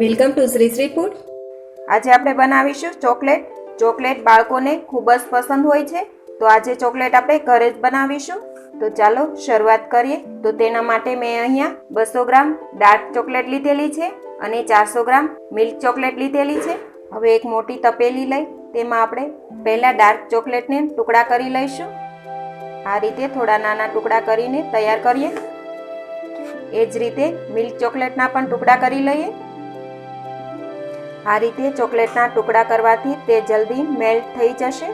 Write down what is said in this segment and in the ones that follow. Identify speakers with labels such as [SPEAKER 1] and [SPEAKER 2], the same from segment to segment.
[SPEAKER 1] Welcome to Shri Shri food.
[SPEAKER 2] આજે આપણે બનાવીશું ચોકલેટ. ચોકલેટ બાળકોને ખૂબ જ પસંદ હોય છે. તો આજે ચોકલેટ આપણે ઘરે જ બનાવીશું. તો ચાલો શરૂઆત કરીએ. તો તેના માટે મેં અહીંયા બસો ગ્રામ ડાર્ક ચોકલેટ લીધેલી છે અને ચારસો ગ્રામ મિલ્ક ચોકલેટ લીધેલી છે. હવે એક મોટી તપેલી લઈ, તેમાં આપણે પહેલાં ડાર્ક ચોકલેટને ટુકડા કરી લઈશું. આ રીતે થોડા નાના ટુકડા કરીને તૈયાર કરીએ. એ જ રીતે મિલ્ક ચોકલેટના પણ ટુકડા કરી લઈએ. આ રીતે ચોકલેટના ટુકડા કરવાથી તે જલ્દી મેલ્ટ થઈ જશે.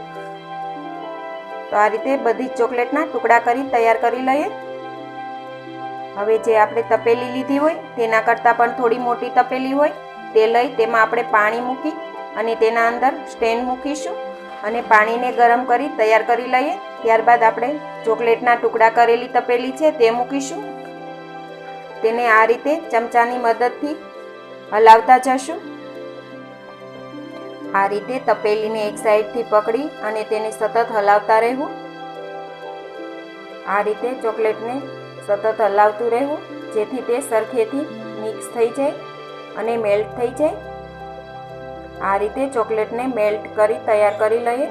[SPEAKER 2] તો આ રીતે બધી ચોકલેટના ટુકડા કરી તૈયાર કરી લઈએ. હવે જે આપણે તપેલી લીધી હોય, તેના કરતાં પણ થોડી મોટી તપેલી હોય, તે લઈ તેમાં આપણે પાણી મૂકી અને તેના અંદર સ્ટેન્ડ મૂકીશું અને પાણીને ગરમ કરી તૈયાર કરી લઈએ. ત્યારબાદ આપણે ચોકલેટના ટુકડા કરેલી તપેલી છે તે મૂકીશું. તેને આ રીતે ચમચાની મદદથી હલાવતા જશું. આ રીતે તપેલીને એક સાઈડથી પકડી અને તેને સતત હલાવતા રહેવું. આ રીતે ચોકલેટને સતત હલાવતું રહેવું, જેથી તે સરખેથી મિક્સ થઈ જાય અને મેલ્ટ થઈ જાય. આ રીતે ચોકલેટને મેલ્ટ કરી તૈયાર કરી લઈએ.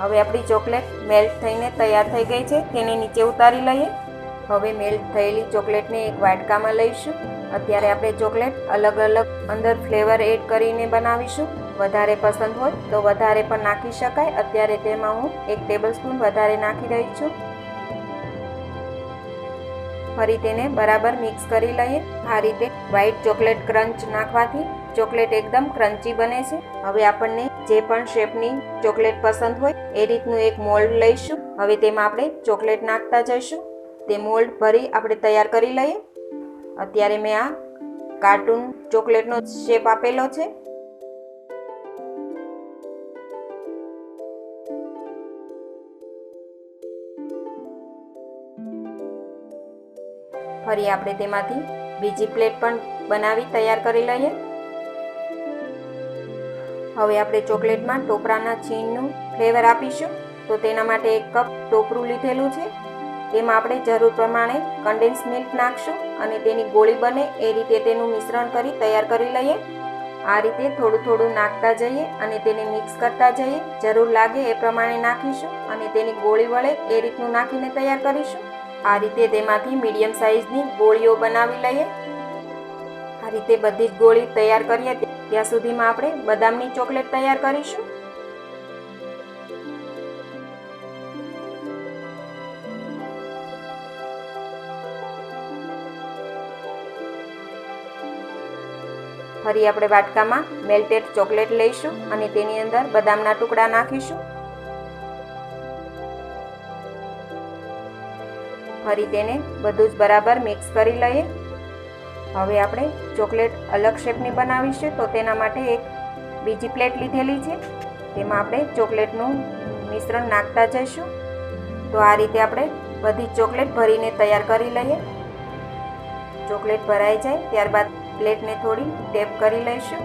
[SPEAKER 2] હવે આપણી ચોકલેટ મેલ્ટ થઈને તૈયાર થઈ ગઈ છે, તેને નીચે ઉતારી લઈએ. હવે મેલ્ટ થયેલી ચોકલેટને એક વાટકામાં લઈશું. અત્યારે આપણે ચોકલેટ અલગ અલગ અંદર ફ્લેવર એડ કરીને બનાવીશું. વધારે પસંદ હોય તો વધારે પણ નાખી શકાય. અત્યારે તેમાં હું એક ટેબલ સ્પૂન વધારે નાખી રહી છું. ફરી તેને બરાબર મિક્સ કરી લઈએ. આ રીતે વ્હાઈટ ચોકલેટ ક્રંચ નાખવાથી ચોકલેટ એકદમ ક્રન્ચી બને છે. હવે આપણને જે પણ શેપની ચોકલેટ પસંદ હોય એ રીતનું એક મોલ્ડ લઈશું. હવે તેમાં આપણે ચોકલેટ નાખતા જઈશું. તે મોલ્ડ ભરી આપણે તૈયાર કરી લઈએ. અત્યારે મેં આ કાર્ટૂન ચોકલેટનો શેપ આપેલો છે. ફરી આપણે તેમાંથી બીજી પ્લેટ પણ બનાવી તૈયાર કરી લઈએ. હવે આપણે ચોકલેટમાં ટોપરાના છીણનું ફ્લેવર આપીશું. તો તેના માટે એક કપ ટોપરું લીધેલું છે. તેમાં આપણે જરૂર પ્રમાણે કન્ડેન્સ મિલ્ક નાખશું અને તેની ગોળી બને એ રીતે તેનું મિશ્રણ કરી તૈયાર કરી લઈએ. આ રીતે થોડું થોડું નાખતા જઈએ અને તેને મિક્સ કરતા જઈએ. જરૂર લાગે એ પ્રમાણે નાખીશું અને તેની ગોળી વળે એ રીતનું નાખીને તૈયાર કરીશું. આ રીતે તેમાંથી મીડિયમ સાઇઝની ગોળીઓ બનાવી લઈએ. આ રીતે બધી જ ગોળી તૈયાર કરીએ ત્યાં સુધીમાં આપણે બદામની ચોકલેટ તૈયાર કરીશું. ફરી આપણે વાટકામાં મેલ્ટેડ ચોકલેટ લઈશું અને તેની અંદર બદામના ટુકડા નાખીશું. ફરી તેને બધું જ બરાબર મિક્સ કરી લઈએ. હવે આપણે ચોકલેટ અલગ શેપની બનાવીશું તો તેના માટે એક બીજી પ્લેટ લીધેલી છે. તેમાં આપણે ચોકલેટનું મિશ્રણ નાખતા જઈશું. તો આ રીતે આપણે બધી ચોકલેટ ભરીને તૈયાર કરી લઈએ. ચોકલેટ ભરાઈ જાય ત્યારબાદ પ્લેટને થોડી ટેપ કરી લઈશું.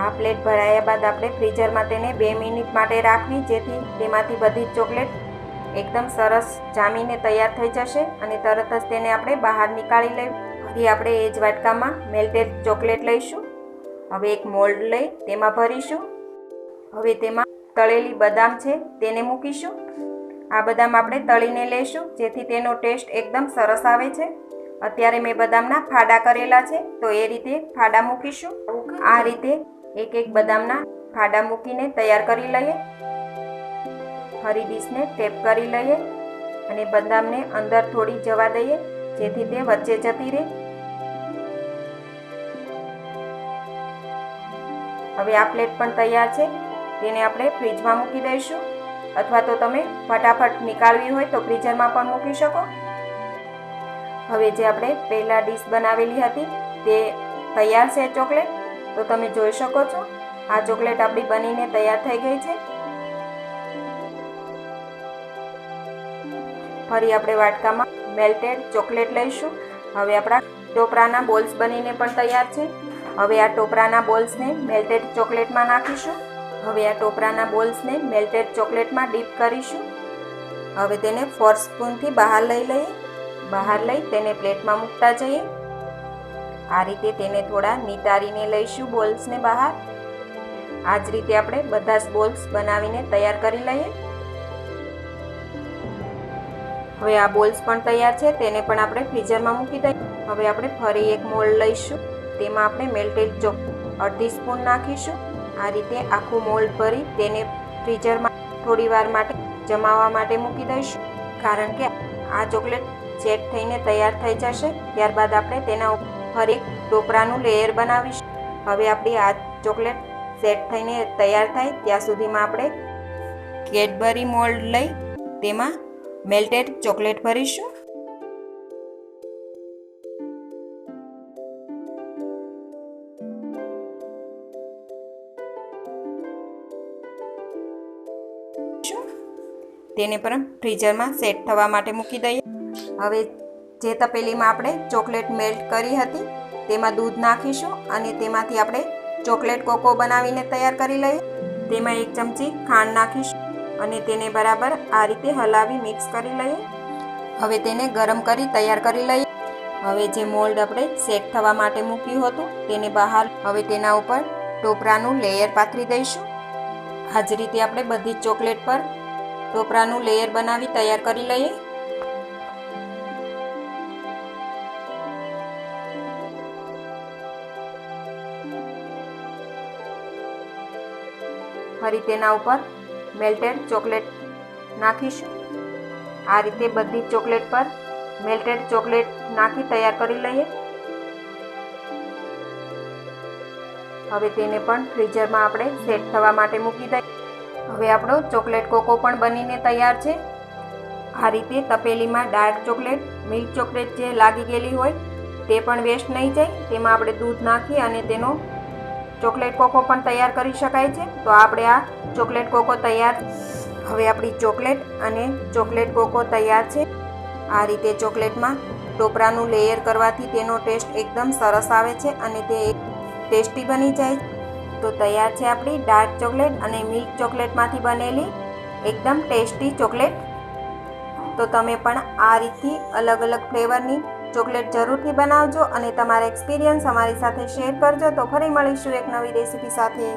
[SPEAKER 2] આ પ્લેટ ભરાયા બાદ આપણે ફ્રીઝરમાં તેને બે મિનિટ માટે રાખવી, જેથી તેમાંથી બધી જ ચોકલેટ એકદમ સરસ જામીને તૈયાર થઈ જશે અને તરત જ તેને આપણે બહાર નીકાળી લઈ, ફરી આપણે એ જ વાટકામાં મેલ્ટેડ ચોકલેટ લઈશું. હવે એક મોલ્ડ લઈ તેમાં ભરીશું. હવે તેમાં તળેલી બદામ છે તેને મૂકીશું. આ બદામ આપણે તળીને લઈશું જેથી તેનો ટેસ્ટ એકદમ સરસ આવે છે. અત્યારે મેં બદામના ફાડા કરેલા છે, તો એ રીતે ફાડા મૂકીશું. આ રીતે એક એક બદામના ફાડા મૂકીને તૈયાર કરી લઈએ. ફરી ડીશને ટેપ કરી લઈએ અને બદામને અંદર થોડી જવા દઈએ, જેથી તે વચ્ચે જતી રહે. હવે આ પ્લેટ પણ તૈયાર છે, તેને આપણે ફ્રીજમાં મૂકી દઈશું. અથવા તો તમે ફટાફટ નીકાળવી હોય તો ફ્રીઝરમાં પણ મૂકી શકો. હવે જે આપણે પહેલાં ડીશ બનાવેલી હતી, તે તૈયાર છે ચોકલેટ. તો તમે જોઈ શકો છો, આ ચોકલેટ આપણી બનીને તૈયાર થઈ ગઈ છે. ફરી આપણે વાટકામાં મેલ્ટેડ ચોકલેટ લઈશું. હવે આપણા ટોપરાના બોલ્સ બનીને પણ તૈયાર છે. હવે આ ટોપરાના બોલ્સને મેલ્ટેડ ચોકલેટમાં નાખીશું. હવે આ ટોપરાના બોલ્સને મેલ્ટેડ ચોકલેટમાં ડીપ કરીશું. હવે તેને ફોર સ્પૂનથી બહાર લઈ લઈએ. બહાર લઈ તેને પ્લેટમાં મૂકતા જઈએ. આ રીતે તેને થોડા નિતારીને લઈશું બોલ્સને બહાર. આ જ રીતે આપણે બધા જ બોલ્સ બનાવીને તૈયાર કરી લઈએ. હવે આ બોલ્સ પણ તૈયાર છે, તેને પણ આપણે ફ્રીઝરમાં મૂકી દઈએ. હવે આપણે ફરી એક મોલ્ડ લઈશું. તેમાં આપણે મેલ્ટેડ ચોક અડધી સ્પૂન નાખીશું. આ રીતે આખું મોલ્ડ ભરી તેને ફ્રીઝરમાં થોડી વાર માટે જમાવવા માટે મૂકી દઈશું. કારણ કે આ ચોકલેટ સેટ થઈને તૈયાર થઈ જશે. ત્યારબાદ આપણે તેના ઉપર એક ટોપરાનું લેયર બનાવીશું. હવે આપણી આ ચોકલેટ સેટ થઈને તૈયાર થાય. ત્યાં સુધીમાં આપણે કેડબરી મોલ્ડ લઈ તેમાં મેલ્ટેડ ચોકલેટ ભરીશું. તેને પણ ફ્રીઝરમાં સેટ થવા માટે મૂકી દઈએ. હવે જે તપેલીમાં આપણે ચોકલેટ મેલ્ટ કરી હતી, તેમાં દૂધ નાખીશું અને તેમાંથી આપણે ચોકલેટ કોકો બનાવીને તૈયાર કરી લઈએ. તેમાં એક ચમચી ખાંડ નાખીશું અને તેને બરાબર આ રીતે હલાવી મિક્સ કરી લઈએ. હવે તેને ગરમ કરી તૈયાર કરી લઈએ. હવે જે મોલ્ડ આપણે સેટ થવા માટે મૂક્યું હતું, તેને બહાર હવે તેના ઉપર ટોપરાનું લેયર પાથરી દઈશું. આ જ રીતે આપણે બધી ચોકલેટ પર ટોપરાનું લેયર બનાવી તૈયાર કરી લઈએ. ફરી તેના ઉપર મેલ્ટેડ ચોકલેટ નાખીશું. આ રીતે બધી ચોકલેટ પર મેલ્ટેડ ચોકલેટ નાખી તૈયાર કરી લઈએ. હવે તેને પણ ફ્રીઝરમાં આપણે સેટ થવા માટે મૂકી દઈએ. હવે આપણો ચોકલેટ કોકો પણ બનીને તૈયાર છે. આ રીતે તપેલીમાં ડાર્ક ચોકલેટ, મિલ્ક ચોકલેટ જે લાગી ગયેલી હોય તે પણ વેસ્ટ નહીં જાય. તેમાં આપણે દૂધ નાખી અને તેનો ચોકલેટ કોકો પણ તૈયાર કરી શકાય છે. તો આપણે આ ચોકલેટ કોકો તૈયાર હવે આપણી ચોકલેટ અને ચોકલેટ કોકો તૈયાર છે. આ રીતે ચોકલેટમાં ટોપરાનું લેયર કરવાથી તેનો ટેસ્ટ એકદમ સરસ આવે છે અને તે ટેસ્ટી બની જાય. તો તૈયાર છે આપણી ડાર્ક ચોકલેટ અને મિલ્ક ચોકલેટમાંથી બનેલી એકદમ ટેસ્ટી ચોકલેટ. તો તમે પણ આ રીતથી અલગ અલગ ફ્લેવરની ચોકલેટ જરૂરથી બનાવજો અને તમારા એક્સપિરિયન્સ અમારી સાથે શેર કરજો. તો ફરી મળીશું એક નવી રેસીપી સાથે.